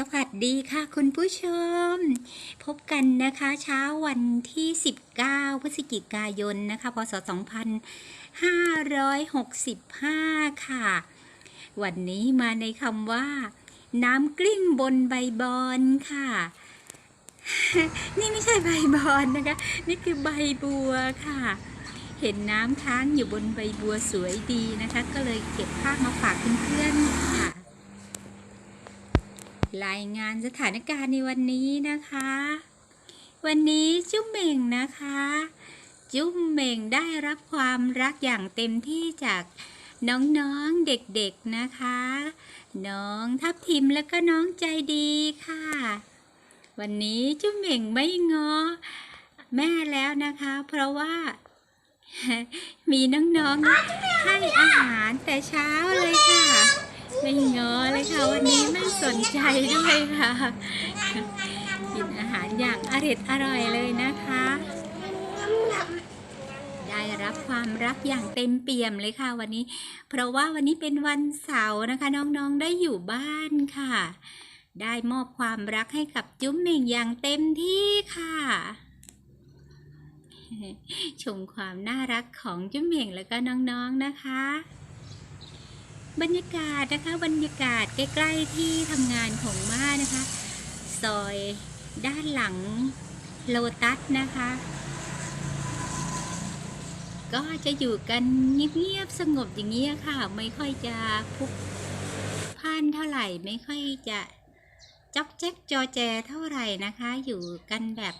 สวัสดีค่ะคุณผู้ชม พบกันนะคะเช้าวันที่ 19 พฤศจิกายนนะคะพศ 2565 ค่ะ วันนี้มาในคำว่า น้ำกลิ้งบนใบบอนค่ะ นี่ไม่ใช่ใบบอนนะคะ นี่คือใบบัวค่ะ เห็นน้ำค้างอยู่บนใบบัวสวยดีนะคะ ก็เลยเก็บภาพมาฝากเพื่อนๆค รายงานสถานการณ์ในวันนี้นะคะ วันนี้จุ้มเหม่งนะคะ จุ้มเหม่งได้รับความรักอย่างเต็มที่จากน้องๆเด็กๆนะคะ น้องทับทิมแล้วก็น้องใจดีค่ะ วันนี้จุ้มเหม่งไม่ง้อแม่แล้วนะคะ เพราะว่า มีน้องๆให้อาหารแต่เช้าเลยค่ะ ไม่ง้อเลยค่ะ วันนี้ไม่สนใจด้วยค่ะ กินอาหารอย่างอร่อยอร่อยเลยนะคะ ได้รับความรักอย่างเต็มเปี่ยมเลยค่ะวันนี้ เพราะว่าวันนี้เป็นวันเสาร์นะคะ น้องๆได้อยู่บ้านค่ะ ได้มอบความรักให้กับจุ๊มเหม่งอย่างเต็มที่ค่ะชมความน่ารักของจุ๊มเหม่งแล้วก็น้องๆนะคะ บรรยากาศนะคะ บรรยากาศใกล้ๆที่ทำงานของม่านะคะ ซอยด้านหลังโลตัสนะคะ ก็จะอยู่กันเงียบๆสงบอย่างนี้ยค่ะ ไม่ค่อยจะพลุกพล่านเท่าไหร่ ไม่ค่อยจะจ๊อกแจ๊กจอแจเท่าไหร่นะคะ อยู่กันแบบ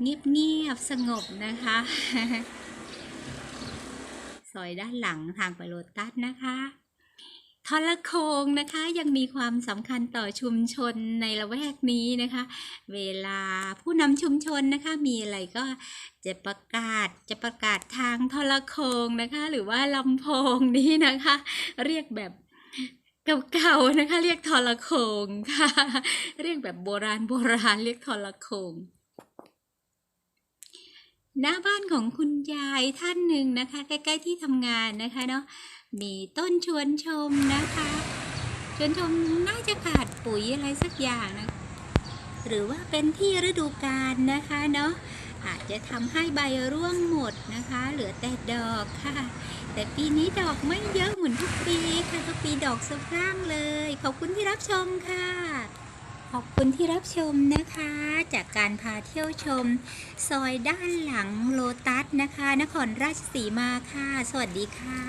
เงียบๆสงบนะคะ ซอยด้านหลังทางไปโลตัสนะคะทรโคงนะคะยังมีความสำคัญต่อชุมชนในละแวกนี้นะคะ เวลาผู้นำชุมชนนะคะมีอะไรก็จะประกาศจะประกาศทางโทรโคงนะคะ หรือว่าลำโพงนี้นะคะ เรียกแบบเก่าๆนะคะ เรียกโทรโคงค่ะ เรียกแบบโบราณโบราณเรียกโทรโคง หน้าบ้านของคุณยายท่านหนึ่งนะคะ ใกล้ๆที่ทำงานนะคะเนาะมีต้นชวนชมนะคะ ชวนชมน่าจะขาดปุ๋ยอะไรสักอย่างนะ หรือว่าเป็นที่ฤดูกาลนะคะเนาะอาจจะทำให้ใบร่วงหมดนะคะ เหลือแต่ดอกค่ะ แต่ปีนี้ดอกไม่เยอะเหมือนทุกปีค่ะทุกปีดอกสะพรั่งเลย ขอบคุณที่รับชมค่ะ ขอบคุณที่รับชมนะคะ จากการพาเที่ยวชม ซอยด้านหลังโลตัสนะคะ นครราชสีมาค่ะ สวัสดีค่ะ